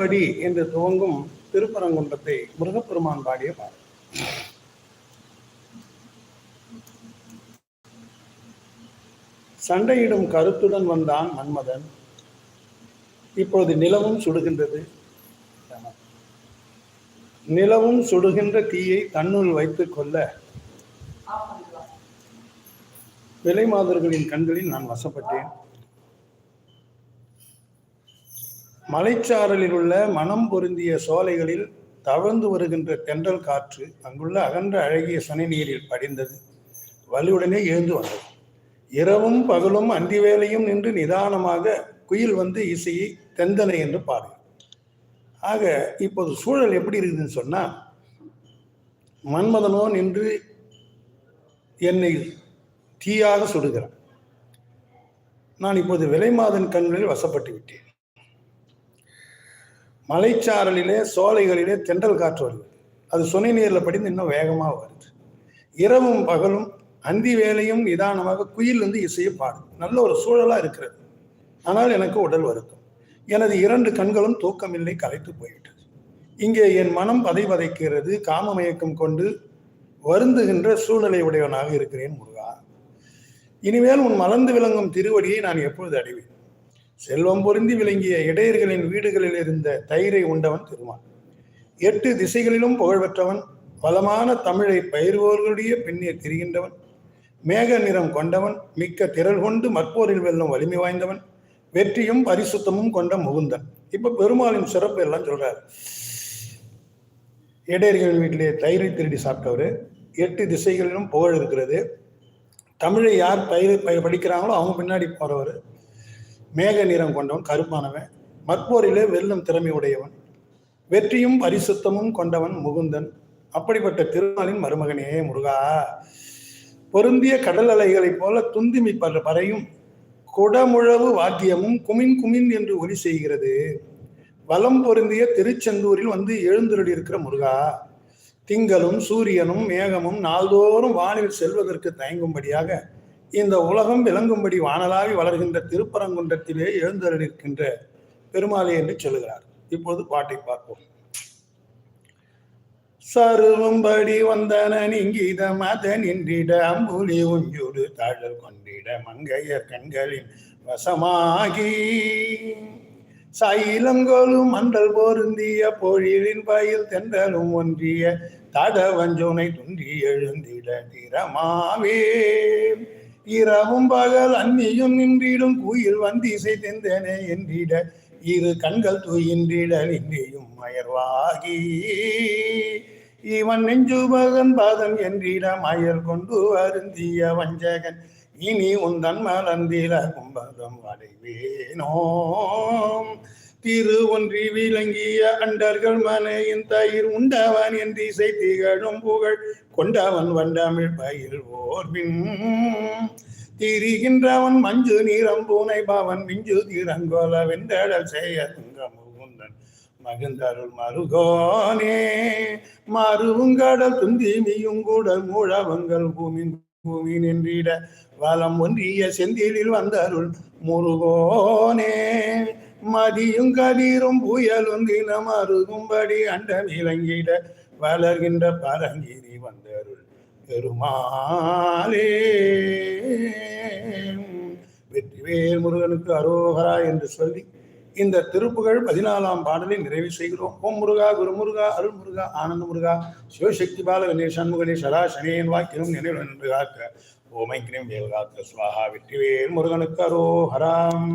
படி என்று துவங்கும் திருப்பரங்குன்றத்தை முருகப்பெருமான் பாடிய பாடல். சண்டையிடும் கருத்துடன் வந்தான் மன்மதன். இப்பொழுது நிலவும் சுடுகின்றது. நிலவும் சுடுகின்ற தீயை தன்னுள் வைத்துக் கொள்ள விலை மாதர்களின் கண்களில் நான் வசப்பட்டேன். மலைச்சாரலில் உள்ள மனம் பொருந்திய சோலைகளில் தவழ்ந்து வருகின்ற தென்றல் காற்று அங்குள்ள அகன்ற அழகிய சனி நீரில் படிந்தது. வலுவுடனே எழுந்து வந்தது. இரவும் பகலும் அந்தி வேலையும் நின்று நிதானமாக குயில் வந்து இசையை தெந்தனை என்று பாடு ஆக இப்போது சூழல் எப்படி இருக்குதுன்னு சொன்னா மன்மதனோ நின்று என்னை தீயாக சுடுகிறான் நான் இப்போது விலைமாதன் கண்களில் வசப்பட்டு விட்டேன். மலைச்சாரலிலே சோலைகளிலே தென்றல் காற்று வருது அது சுனை நீரில் படிந்து இன்னும் வேகமாக வருது. இரவும் பகலும் அந்தி வேலையும் நிதானமாக குயில் வந்து இசையை பாடும். நல்ல ஒரு சூழலாக இருக்கிறது. ஆனால் எனக்கு உடல் வருத்தம். எனது இரண்டு கண்களும் தூக்கமில்லை கலைத்து போய்விட்டது. இங்கே என் மனம் பதை பதைக்கிறது காம மயக்கம் கொண்டு வருந்துகின்ற சூழ்நிலை உடையவனாக இருக்கிறேன் முருகா. இனிமேல் உன் மலர்ந்து விளங்கும் திருவடியை நான் எப்பொழுது அடைவேன்? செல்வம் பொருந்தி விளங்கிய இடையர்களின் வீடுகளில் இருந்த தயிரை உண்டவன் திருமான் எட்டு திசைகளிலும் புகழ்பெற்றவன் வளமான தமிழை பயிர்வோர்களுடைய பின்னே திரிகின்றவன் மேக நிறம் கொண்டவன் மிக்க திரள் கொண்டு மற்போரில் வெல்லும் வலிமை வாய்ந்தவன் வெற்றியும் பரிசுத்தமும் கொண்ட முகுந்தன். இப்ப பெருமாளின் சிறப்பு எல்லாம் சொல்றாரு. இடையர்கள் வீட்டிலே தயிரை திருடி சாப்பிட்டவர் எட்டு திசைகளிலும் புகழ் இருக்கிறது. தமிழை யார் பயிர் படிக்கிறாங்களோ அவங்க பின்னாடி போறவர். மேக நிறம் கொண்டவன் கருப்பானவன். மற்போரிலே வெல்லும் திறமை உடையவன் வெற்றியும் பரிசுத்தமும் கொண்டவன் முகுந்தன். அப்படிப்பட்ட திருமாலின் மருமகனே முருகா. பொருந்திய கடல் அலைகளைப் போல துந்திமி பற பறையும் குடமுழவு வாத்தியமும் குமின் குமின் என்று ஒலி செய்கிறது. வலம் பொருந்திய திருச்செந்தூரில் வந்து எழுந்துருடி இருக்கிற முருகா. திங்களும் சூரியனும் மேகமும் நாள்தோறும் வானில் செல்வதற்கு தயங்கும்படியாக இந்த உலகம் விளங்கும்படி வானலாவி வளர்கின்ற திருப்பரங்குன்றத்திலே எழுந்தருளிருக்கின்ற பெருமாளே என்று சொல்லுகிறார். இப்போது பாட்டை பார்ப்போம். சருவும்படி வந்தன இங்கீத மத நின்றிட அம்புலி உஞ்சூடு தாழல் கொண்டிட மங்கையர் கண்களின் வசமாகி. சைலங்கோலும் மண்டல் பொருந்திய பொழிலின் பயில் தென்றலும் ஒன்றிய தட வஞ்சோனை துன்றி எழுந்திட திறமாவே. இரவும் பகல் அந்நியும் நின்றிடும் குயில் வந்திசை தெந்தனே என்றிட இரு கண்கள் தூயின்றிட நின்றியும் மயர்வாகி. இவன் நெஞ்சு நெஞ்சுபகன் பாதம் என்றிட மயர் கொண்டு அருந்திய வஞ்சகன் இனி உந்தன் மலர்ந்தில கும்பகம் அடைவேனோ திரு ஒன்றி விளங்கிய அண்டர்கள் மனையின் தயிர் உண்டவன் என்று இசை திகழும் புகழ் கொண்டவன் வண்டமிழ் பயில் ஓர்வின் திரிகின்றவன் மஞ்சு நீரம் பூனை பவன் மிஞ்சு தீரங்கோல வெண்டடல் செய்ய முகுந்தன் மகிழ்ந்தருள் மருகோனே மருவுங்கடல் துந்தி மீயுங்கூடல் மூழவங்கள் பூமின் பூமி நின்றிட வலம் ஒன்றிய செந்திலில் வந்தருள் முருகோனே. மதியும் கதிரும் புயலும் தினம் அருகும்படி அண்டம் இறங்கிட வளர்கின்ற பரங்கிரி வந்தருள். பெருமாளே. வெற்றிவேல் முருகனுக்கு அரோகரா என்று சொல்லி இந்த திருப்புகழ் பதினாலாம் பாடலை நிறைவு செய்கிறோம். ஓம் முருகா குரு முருகா அருள் முருகா ஆனந்த முருகா சிவசக்தி பால கணேஷ் சண்முகனே சதா சனேன் வாக்கிலும் நினைவு நின்று காக்க. ஓமை வேல் காக்க சுவாகா வெற்றிவேல் முருகனுக்கு அரோஹராம்